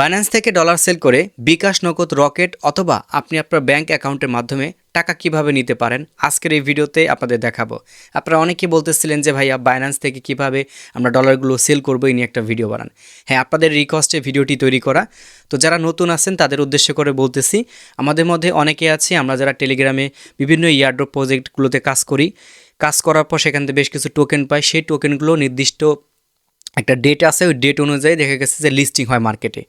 Binance থেকে dollar sell করে বিকাশ নগদ রকেট অথবা আপনি আপনার ব্যাংক অ্যাকাউন্টের মাধ্যমে টাকা কীভাবে নিতে পারেন, আজকের এই ভিডিওতে আপনাদের দেখাবো। আপনারা অনেকেই বলতেছিলেন যে, ভাইয়া বাইন্যান্স থেকে কীভাবে আমরা ডলারগুলো সেল করব? এই নিয়ে একটা ভিডিও বানান। হ্যাঁ আপনাদের রিকোয়েস্টে ভিডিওটি তৈরি করা। তো যারা নতুন আছেন, তাদের উদ্দেশ্য করে বলতেছি, আমাদের মধ্যে অনেকে আছে, আমরা যারা টেলিগ্রামে বিভিন্ন ইয়ারড্রপ প্রজেক্টগুলোতে কাজ করি। কাজ করার পর সেখান থেকে বেশ কিছু টোকেন পাই। সেই টোকেনগুলো নির্দিষ্ট একটা ডেট আছে, ওই ডেট অনুযায়ী দেখা গেছে যে লিস্টিং হয় মার্কেটে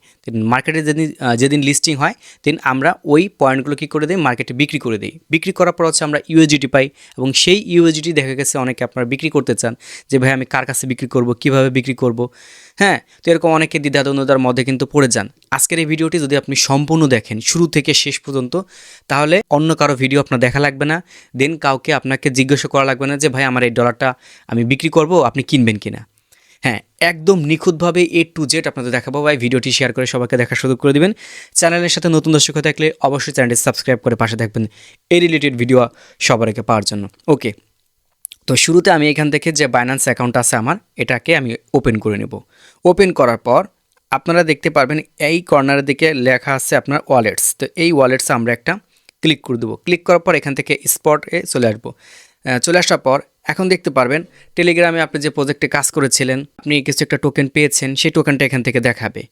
মার্কেটে যেদিন যেদিন লিস্টিং হয় দিন আমরা ওই পয়েন্টগুলো কী করে দিই? মার্কেটে বিক্রি করে দিই। বিক্রি করার পর হচ্ছে আমরা ইউএসডিটি পাই এবং সেই ইউএসডিটি দেখা গেছে অনেকে আপনারা বিক্রি করতে চান যে, ভাই, আমি কার কাছে বিক্রি করব? কীভাবে বিক্রি করব? হ্যাঁ তো এরকম অনেকে দ্বিধাদ্বন্দ্বতার মধ্যে কিন্তু পড়ে যান। আজকের এই ভিডিওটি যদি আপনি সম্পূর্ণ দেখেন, শুরু থেকে শেষ পর্যন্ত, তাহলে অন্য কারও ভিডিও আপনার দেখা লাগবে না। দেন কাউকে আপনাকে জিজ্ঞাসা করা লাগবে না যে, ভাই, আমার এই ডলারটা আমি বিক্রি করব? আপনি কিনবেন কিনা? হ্যাঁ একদম নিখুঁতভাবে এ টু জেড আপনাদের দেখাবো ভাই। ভিডিওটি শেয়ার করে সবাইকে দেখার সুযোগ করে দিবেন। চ্যানেলের সাথে নতুন দর্শক থাকলে অবশ্যই চ্যানেলটি সাবস্ক্রাইব করে পাশে থাকবেন। এই রিলেটেড ভিডিও সবার আগে পাওয়ার জন্য। ওকে তো শুরুতে আমি এখান থেকে যে বাইন্যান্স অ্যাকাউন্ট আছে আমার, এটাকে আমি ওপেন করে নেব। ওপেন করার পর আপনারা দেখতে পারবেন এই কর্নারের দিকে লেখা আছে আপনার ওয়ালেটস তো এই ওয়ালেটসে আমরা একটা ক্লিক করে দেবো। ক্লিক করার পর এখান থেকে স্পটে চলে আসব। চলে আসার পর এখন দেখতে পারবেন টেলিগ্রামে আপনি যে প্রজেক্টে কাজ করেছিলেন, আপনি কিছু একটা টোকেন পেয়েছেন, সেই টোকেনটা এখান থেকে দেখাবে।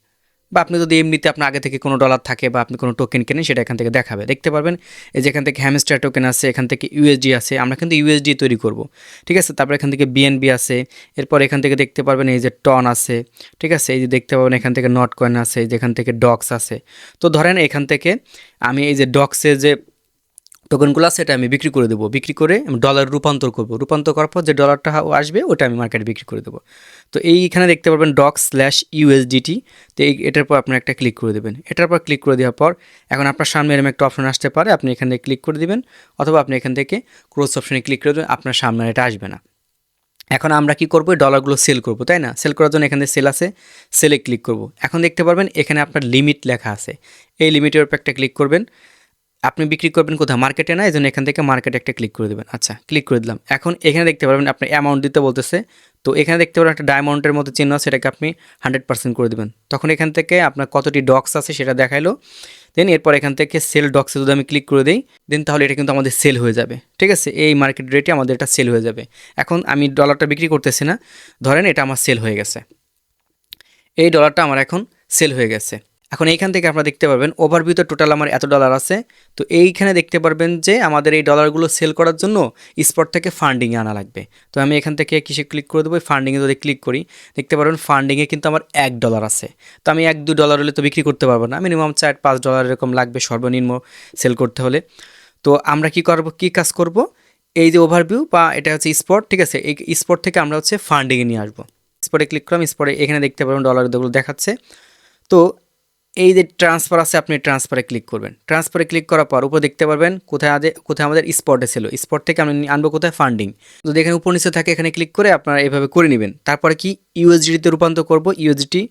বা আপনি যদি এমনিতে আপনার আগে থেকে কোনো ডলার থাকে বা আপনি কোনো টোকেন কেনেন, সেটা এখান থেকে দেখাবে। দেখতে পারবেন, এই যে এখান থেকে হ্যামস্টার টোকেন আছে, এখান থেকে ইউএসডি আছে, আমরা কিন্তু ইউএসডি তৈরি করব। ঠিক আছে, তারপর এখান থেকে বিএনবি আছে, এরপর এখান থেকে দেখতে পারবেন এই যে টন আছে, ঠিক আছে, এই যে দেখতে পাবেন এখান থেকে নট কয়েন আছে, এই যে এখান থেকে ডক্স আছে। তো ধরেন এখান থেকে আমি এই যে ডক্সের যে টোকেনগুলো আছে সেটা আমি বিক্রি করে দেবো। বিক্রি করে ডলার রূপান্তর করব। রূপান্তর করার পর যে ডলারটা আসবে, ওটা আমি মার্কেটে বিক্রি করে দেবো। তো এইখানে দেখতে পারবেন ডক স্ল্যাশ ইউএসডিটি তো এই, এটার পর আপনার একটা ক্লিক করে দেবেন। এটার পর ক্লিক করে দেওয়ার পর এখন আপনার সামনে এরকম একটা অপশন আসতে পারে। আপনি এখানে ক্লিক করে দিবেন, অথবা আপনি এখান থেকে ক্রোস অপশনে ক্লিক করে দেবেন, আপনার সামনে এটা আসবে না। এখন আমরা কি করব? ডলারগুলো সেল করব, তাই না? সেল করার জন্য এখানে সেল আছে সেলে ক্লিক করব। এখন দেখতে পারবেন এখানে আপনার লিমিট লেখা আছে। এই লিমিটের উপর একটা ক্লিক করবেন। আপনি বিক্রি করবেন কোথাও মার্কেটে না এই জন্য এখান থেকে মার্কেটে একটা ক্লিক করে দেবেন। আচ্ছা ক্লিক করে দিলাম। এখন এখানে দেখতে পারবেন আপনি অ্যামাউন্ট দিতে বলতেছে। তো এখানে দেখতে পারবেন একটা ডায়মন্ডের মতো চিহ্ন সেটাকে আপনি হান্ড্রেড পার্সেন্ট করে দেবেন। তখন এখান থেকে আপনার কতটি ডক্স আছে সেটা দেখাইলো। দেন এরপর এখান থেকে সেল ডক্সে যদি আমি ক্লিক করে দিই দেন তাহলে এটা কিন্তু আমাদের সেল হয়ে যাবে। ঠিক আছে? এই মার্কেট রেটে আমাদের এটা সেল হয়ে যাবে। এখন আমি ডলারটা বিক্রি করতেছি না। ধরেন এটা আমার সেল হয়ে গেছে। এই ডলারটা আমার এখন সেল হয়ে গেছে। এখন এইখান থেকে আপনারা দেখতে পারবেন ওভারভিউতে টোটাল আমার এত ডলার আছে। তো এইখানে দেখতে পারবেন যে আমাদের এই ডলারগুলো সেল করার জন্য স্পট থেকে ফান্ডিংয়ে আনা লাগবে। তো আমি এখান থেকে কিসে ক্লিক করে দেবো? ফান্ডিংয়ে যদি ক্লিক করি, দেখতে পারবেন ফান্ডিংয়ে কিন্তু আমার এক ডলার আছে। তো আমি এক দু ডলার হলে তো বিক্রি করতে পারব না। মিনিমাম চার পাঁচ ডলার এরকম লাগবে সর্বনিম্ন সেল করতে হলে। তো আমরা কি করব, কি কাজ করব? এই যে ওভারভিউ বা এটা হচ্ছে স্পট ঠিক আছে? এই স্পট থেকে আমরা হচ্ছে ফান্ডিংয়ে নিয়ে আসব। স্পটে ক্লিক করলাম স্পটে এখানে দেখতে পারবেন ডলারগুলো দেখাচ্ছে। তো এই যে ট্রান্সফার আছে, আপনি ট্রান্সফারে ক্লিক করবেন। ট্রান্সফারে ক্লিক করার পর উপর দেখতে পারবেন, কোথায় আদে কোথায় আমাদের স্পটে ছিল। স্পট থেকে আমি আনব কোথায়? ফান্ডিং যদি এখানে উপর নিচে থাকে, এখানে ক্লিক করে আপনারা এভাবে করে নেবেন। তারপরে কি? ইউএসডিতে রূপান্তর করব ইউএসডি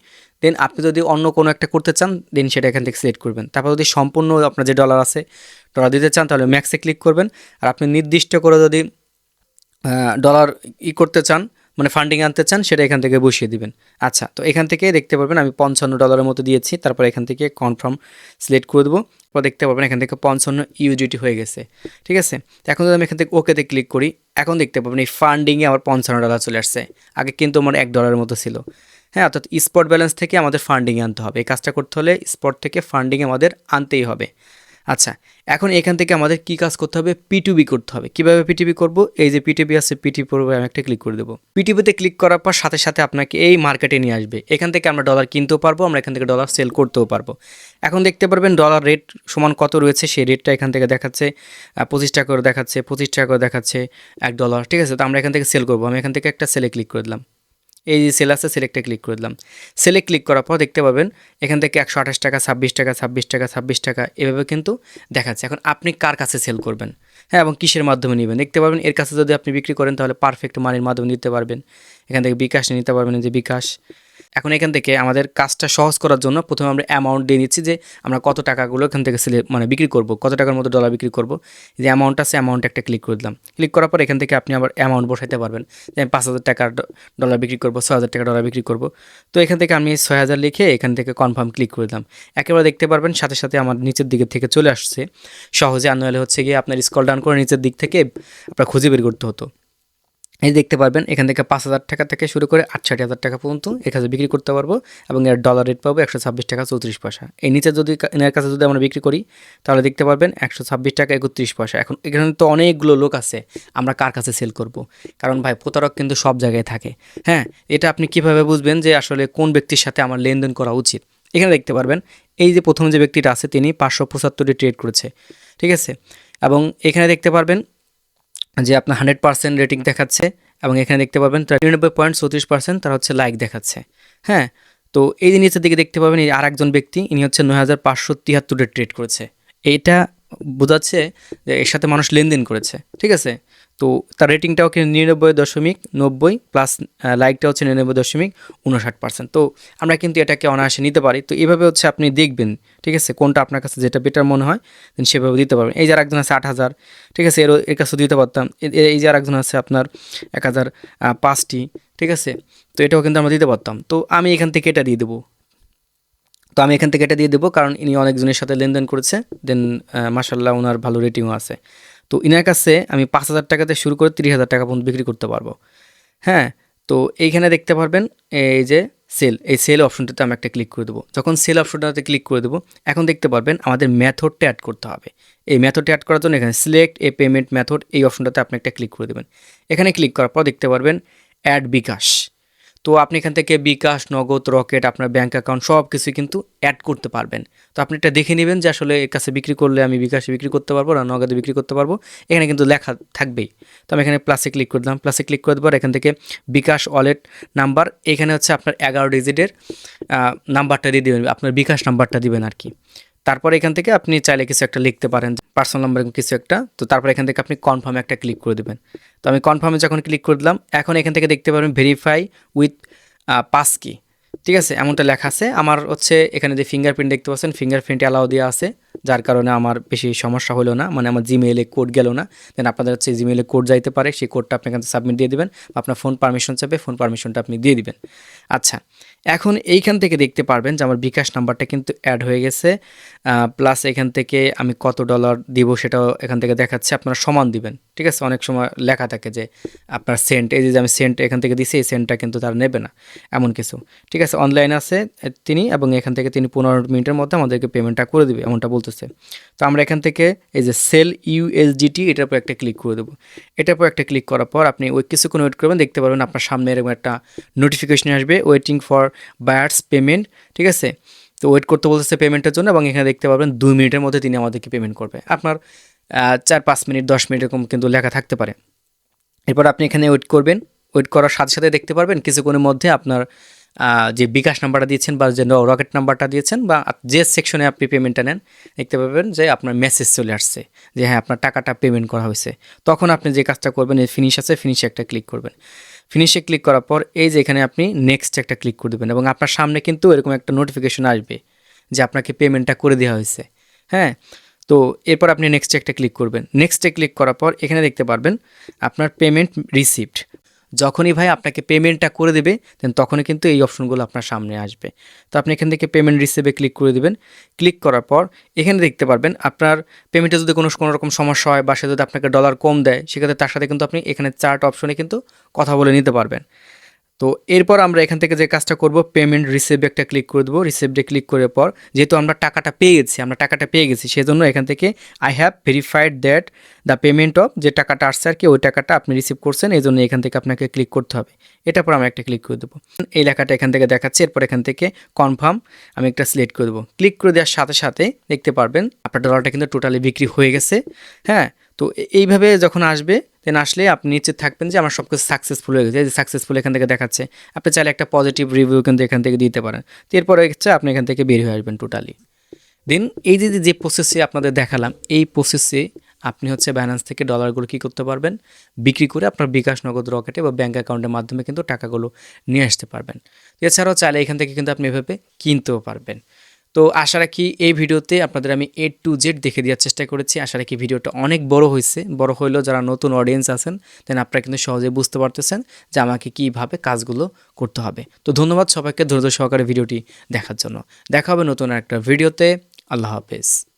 দেন আপনি যদি অন্য কোনো একটা করতে চান দেন সেটা এখান থেকে সিলেক্ট করবেন। তারপর যদি সম্পূর্ণ আপনার যে ডলার আছে ডলার দিতে চান, তাহলে ম্যাক্সে ক্লিক করবেন। আর আপনি নির্দিষ্ট করে যদি ডলার ই করতে চান মানে ফান্ডিং আনতে চান, সেটা এখান থেকে বসিয়ে দিবেন। আচ্ছা তো এখান থেকে দেখতে পারবেন আমি পঞ্চান্ন ডলারের মতো দিয়েছি, তারপর এখান থেকে কনফার্ম সিলেক্ট করে দেবো। তারপর দেখতে পারবেন এখান থেকে পঞ্চান্ন ইউজিটি হয়ে গেছে, ঠিক আছে? এখন যদি আমি এখান থেকে ওকেতে ক্লিক করি, এখন দেখতে পাবেন এই ফান্ডিংয়ে আমার পঞ্চান্ন ডলার চলে আসছে। আগে কিন্তু আমার এক ডলারের মতো ছিল। হ্যাঁ অর্থাৎ স্পট ব্যালেন্স থেকে আমাদের ফান্ডিংয়ে আনতে হবে। এই কাজটা করতে হলে স্পট থেকে ফান্ডিং আমাদের আনতেই হবে। আচ্ছা এখন এখান থেকে আমাদের কি কাজ করতে হবে? পিটুবি করতে হবে। কীভাবে পিটিবি করব? এই যে পিটিবি আছে পিটি পড়বে আমি একটা ক্লিক করে দেবো। পিটিবিতে ক্লিক করার পর সাথে সাথে আপনাকে এই মার্কেটে নিয়ে আসবে। এখান থেকে আমরা ডলার কিনতেও পারব, আমরা এখান থেকে ডলার সেল করতেও পারব। এখন দেখতে পারবেন ডলার রেট সমান কত রয়েছে, সেই রেটটা এখান থেকে দেখাচ্ছে পঁচিশ টাকা করে দেখাচ্ছে, পঁচিশ টাকা করে দেখাচ্ছে, এক ডলার ঠিক আছে? তো আমরা এখান থেকে সেল করব। আমি এখান থেকে একটা সেলে ক্লিক করে দিলাম। এই যে সেল আছে সিলেক্টে ক্লিক করে দিলাম। সেলে ক্লিক করার পর দেখতে পাবেন, এখান থেকে একশো আঠাশ টাকা, ছাব্বিশ টাকা ছাব্বিশ টাকা ছাব্বিশ টাকা, এভাবে কিন্তু দেখাচ্ছে। এখন আপনি কার কাছে সেল করবেন? হ্যাঁ এবং কিসের মাধ্যমে নেবেন? দেখতে পাবেন, এর কাছে যদি আপনি বিক্রি করেন, তাহলে পারফেক্ট মানির মাধ্যমে নিতে পারবেন। এখান থেকে বিকাশ নিতে পারবেন যে বিকাশ। এখন এখান থেকে আমাদের কাজটা সহজ করার জন্য প্রথমে আমরা অ্যামাউন্ট দিয়ে নিচ্ছি যে আমরা কত টাকাগুলো এখান থেকে সিলে মানে বিক্রি করব, কত টাকার মতো ডলার বিক্রি করব। যে অ্যামাউন্ট আছে অ্যামাউন্ট একটা ক্লিক করে দিলাম। ক্লিক করার পর এখান থেকে আপনি আবার অ্যামাউন্ট বসাইতে পারবেন। যে আমি পাঁচ হাজার টাকার ডলার বিক্রি করব, ছয় হাজার টাকা ডলার বিক্রি করব। তো এখান থেকে আমি ছয় হাজার লিখে এখান থেকে কনফার্ম ক্লিক করে দিলাম। একেবারে দেখতে পারবেন সাথে সাথে আমার নিচের দিকে থেকে চলে আসছে। সহজে আনুয়ালে হচ্ছে গিয়ে আপনার স্কল ডাউন করে নিচের দিক থেকে আপনার খুঁজে বের করতে হতো। এই দেখতে পারবেন, এখান থেকে পাঁচ হাজার টাকা থেকে শুরু করে আটষট্টি হাজার টাকা পর্যন্ত এর কাছে বিক্রি করতে পারব এবং এর ডলার রেট পাবো একশো ছাব্বিশ টাকা চৌত্রিশ পয়সা। এই নিচে যদি এনার কাছে যদি আমরা বিক্রি করি, তাহলে দেখতে পারবেন একশো ছাব্বিশ টাকা একত্রিশ পয়সা। এখন এখানে তো অনেকগুলো লোক আছে, আমরা কার কাছে সেল করব? কারণ ভাই, প্রতারক কিন্তু সব জায়গায় থাকে। হ্যাঁ এটা আপনি কীভাবে বুঝবেন যে আসলে কোন ব্যক্তির সাথে আমার লেনদেন করা উচিত? এখানে দেখতে পারবেন, এই যে প্রথম যে ব্যক্তিটা আছে, তিনি পাঁচশো পঁচাত্তরটি ট্রেড করেছে, ঠিক আছে? এবং এখানে দেখতে পারবেন যে আপনার হান্ড্রেড পার্সেন্ট রেটিং দেখাচ্ছে এবং এখানে দেখতে পাবেন তিরানব্বই পয়েন্ট চৌত্রিশ পার্সেন্ট তারা হচ্ছে লাইক দেখাচ্ছে। হ্যাঁ তো এই জিনিসের দিকে দেখতে পাবেন আর একজন ব্যক্তি, ইনি হচ্ছে নয় হাজার পাঁচশো তিয়াত্তরের ট্রেড করেছে। এইটা বোঝাচ্ছে যে এর সাথে মানুষ লেনদেন করেছে, ঠিক আছে? তো তার রেটিংটাও কিন্তু নিরানব্বই দশমিক নব্বই প্লাস লাইকটা হচ্ছে নিরানব্বই দশমিক উনষাট পার্সেন্ট তো আমরা কিন্তু এটাকে অনায়াসে নিতে পারি। তো এভাবে হচ্ছে আপনি দেখবেন, ঠিক আছে, কোনটা আপনার কাছে যেটা বেটার মনে হয় সেভাবে দিতে পারবেন। এই যে আরেকজন আছে আট হাজার, ঠিক আছে এর এর কাছে দিতে পারতাম। এই যে আরেকজন আছে আপনার এক হাজার পাঁচটি, ঠিক আছে, তো এটাও কিন্তু আমরা দিতে পারতাম। তো আমি এখান থেকে এটা দিয়ে দেবো। তো আমি এখান থেকে এটা দিয়ে দেবো, কারণ ইনি অনেকজনের সাথে লেনদেন করেছে দেন মাসাল্লাহ ওনার ভালো রেটিংও আছে। তো ইনার কাছে আমি পাঁচ হাজার টাকাতে শুরু করে তিরিশ হাজার টাকা পর্যন্ত বিক্রি করতে পারব। হ্যাঁ তো এইখানে দেখতে পারবেন, এই যে সেল এই সেল অপশনটাতে আমি একটা ক্লিক করে দেবো। যখন সেল অপশনটাতে ক্লিক করে দেবো, এখন দেখতে পারবেন আমাদের মেথডটা অ্যাড করতে হবে। এই মেথডটা অ্যাড করার জন্য এখানে সিলেক্ট এ পেমেন্ট মেথড এই অপশনটাতে আপনি একটা ক্লিক করে দেবেন। এখানে ক্লিক করার পর দেখতে পারবেন অ্যাড বিকাশ। তো আপনি এখান থেকে বিকাশ, নগদ, রকেট, আপনার ব্যাঙ্ক অ্যাকাউন্ট সব কিছু কিন্তু অ্যাড করতে পারবেন। তো আপনি এটা দেখে নেবেন যে আসলে এর কাছে বিক্রি করলে আমি বিকাশে বিক্রি করতে পারব না নগদে বিক্রি করতে পারব। এখানে কিন্তু লেখা থাকবেই। তো আমি এখানে প্লাসে ক্লিক করে দিলাম। প্লাসে ক্লিক করে দেওয়ার এখান থেকে বিকাশ ওয়ালেট নাম্বার এখানে হচ্ছে আপনার এগারো ডিজিটের নাম্বারটা দিয়ে দেবেন, আপনার বিকাশ নাম্বারটা দিবেন আর কি। তারপরে এখান থেকে আপনি চাইলে কিছু একটা লিখতে পারেন পার্সোনাল নাম্বার কিছু একটা। তো তারপর এখান থেকে আপনি কনফার্মে একটা ক্লিক করে দেবেন। তো আমি কনফার্মে যখন ক্লিক করে দিলাম, এখন এখান থেকে দেখতে পারবেন ভেরিফাই উইথ পাস কি ঠিক আছে? এমনটা লেখা আছে। আমার হচ্ছে এখানে যে ফিঙ্গারপ্রিন্ট দেখতে পাচ্ছেন ফিঙ্গারপ্রিন্ট অ্যালাউ দেওয়া আছে, যার কারণে আমার বেশি সমস্যা হলো না। মানে আমার জিমেইলে কোড গেল না। দেন আপনাদের হচ্ছে জিমেইলে কোড যাইতে পারে, সেই কোডটা আপনি এখান সাবমিট দিয়ে দিবেন। আপনার ফোন পারমিশন চাবে ফোন পারমিশনটা আপনি দিয়ে দিবেন। আচ্ছা এখন এইখান থেকে দেখতে পারবেন যে আমার বিকাশ নাম্বারটা কিন্তু অ্যাড হয়ে গেছে। প্লাস এখান থেকে আমি কত ডলার দিব সেটাও এখান থেকে দেখাচ্ছে, আপনারা সমান দিবেন, ঠিক আছে? অনেক সময় লেখা থাকে যে আপনার সেন্ট এই যে আমি সেন্ট এখান থেকে দিছি, এই সেন্টটা কিন্তু তারা নেবে না, এমন কিছু, ঠিক আছে? অনলাইন আছে তিনি এবং এখান থেকে তিনি পনেরো মিনিটের মধ্যে আমাদেরকে পেমেন্টটা করে দেবে, এমনটা বলতেছে। তো আমরা এখান থেকে এই যে সেল ইউএসডিটি এটার উপর একটা ক্লিক করে দেবো। এটার উপর একটা ক্লিক করার পর আপনি ওই কিছুক্ষণ ওয়েট করবেন, দেখতে পারবেন আপনার সামনে এরকম একটা নোটিফিকেশন আসবে ওয়েটিং ফর বায়ার্স পেমেন্ট, ঠিক আছে? তো ওয়েট করতে বলতেছে পেমেন্টের জন্য এবং এখানে দেখতে পারবেন দুই মিনিটের মধ্যে তিনি আমাদেরকে পেমেন্ট করবে। আপনার চার পাঁচ মিনিট, দশ মিনিট এরকম কিন্তু লেখা থাকতে পারে। এরপর আপনি এখানে ওয়েট করবেন। ওয়েট করার সাথে সাথে দেখতে পারবেন কিছুক্ষণের মধ্যে আপনার যে বিকাশ নাম্বারটা দিয়েছেন বা যে রকেট নাম্বারটা দিয়েছেন বা যে সেকশনে আপনি পেমেন্টটা নেন, দেখতে পাবেন যে আপনার মেসেজ চলে আসছে যে হ্যাঁ আপনার টাকাটা পেমেন্ট করা হয়েছে। তখন আপনি যে কাজটা করবেন, এই ফিনিশ আছে ফিনিশে একটা ক্লিক করবেন। ফিনিশে ক্লিক করার পর এই যে এখানে আপনি নেক্সট একটা ক্লিক করে দেবেন এবং আপনার সামনে কিন্তু এরকম একটা নোটিফিকেশন আসবে যে আপনাকে পেমেন্টটা করে দেওয়া হয়েছে। হ্যাঁ? তো এরপর আপনি নেক্সট একটা ক্লিক করবেন। নেক্সটে ক্লিক করার পর এখানে দেখতে পারবেন আপনার পেমেন্ট রিসিপ্ট যখনই ভাই আপনাকে পেমেন্টটা করে দেবে দেন তখনই কিন্তু এই অপশনগুলো আপনার সামনে আসবে। তো আপনি এখান থেকে পেমেন্ট রিসিভে ক্লিক করে দেবেন। ক্লিক করার পর এখানে দেখতে পারবেন আপনার পেমেন্টে যদি কোনো কোনো রকম সমস্যা হয় বা সে যদি আপনাকে ডলার কম দেয়, সেক্ষেত্রে তার সাথে কিন্তু আপনি এখানে চার্ট অপশনে কিন্তু কথা বলে নিতে পারবেন। তো এরপর আমরা এখান থেকে যে কাজটা করব পেমেন্ট রিসিভে একটা ক্লিক করে দেবো। রিসিভে ক্লিক করার পর যেহেতু আমরা টাকাটা পেয়ে গেছি আমরা টাকাটা পেয়ে গেছি, সেজন্য এখান থেকে I have verified that the payment of যে টাকাটা আসছে আর কি, ওই টাকাটা আপনি রিসিভ করছেন, এই জন্য এখান থেকে আপনাকে ক্লিক করতে হবে। এটার পর আমরা একটা ক্লিক করে দেবো। এই লেখাটা এখান থেকে দেখাচ্ছে, এরপর এখান থেকে কনফার্ম আমি একটা সিলেক্ট করে দেবো। ক্লিক করে দেওয়ার সাথে সাথে দেখতে পারবেন, আপনার ডলারটা কিন্তু টোটালি বিক্রি হয়ে গেছে। হ্যাঁ তো এইভাবে যখন আসবে দেন আসলে আপনি নিশ্চিত থাকবেন যে আমার সব কিছু সাকসেসফুল হয়ে গেছে। যে সাকসেসফুল এখান থেকে দেখাচ্ছে, আপনি চাইলে একটা পজিটিভ রিভিউ কিন্তু এখান থেকে দিতে পারেন। তো এরপরে হচ্ছে আপনি এখান থেকে বের হয়ে আসবেন টোটালি দেন এই যে যে প্রসেসে আপনাদের দেখালাম, এই প্রসেসে আপনি হচ্ছে ব্যালেন্স থেকে ডলারগুলো কী করতে পারবেন? বিক্রি করে আপনার বিকাশ নগদ রকেটে বা ব্যাঙ্ক অ্যাকাউন্টের মাধ্যমে কিন্তু টাকাগুলো নিয়ে আসতে পারবেন। এছাড়াও চাইলে এখান থেকে কিন্তু আপনি এভাবে কিনতেও পারবেন। তো আশা রাখি এই ভিডিওতে আপনাদের আমি এ টু জেড দেখে দেওয়ার চেষ্টা করেছি। আশা রাখি ভিডিওটা অনেক বড় হয়েছে। বড় হইলেও যারা নতুন অডিয়েন্স আছেন দেন আপনারা কিন্তু সহজে বুঝতে পারতেছেন যে আমাকে কীভাবে কাজগুলো করতে হবে। তো ধন্যবাদ সবাইকে ধৈর্য সহকারে ভিডিওটি দেখার জন্য। দেখা হবে নতুন একটা ভিডিওতে। আল্লাহ হাফেজ।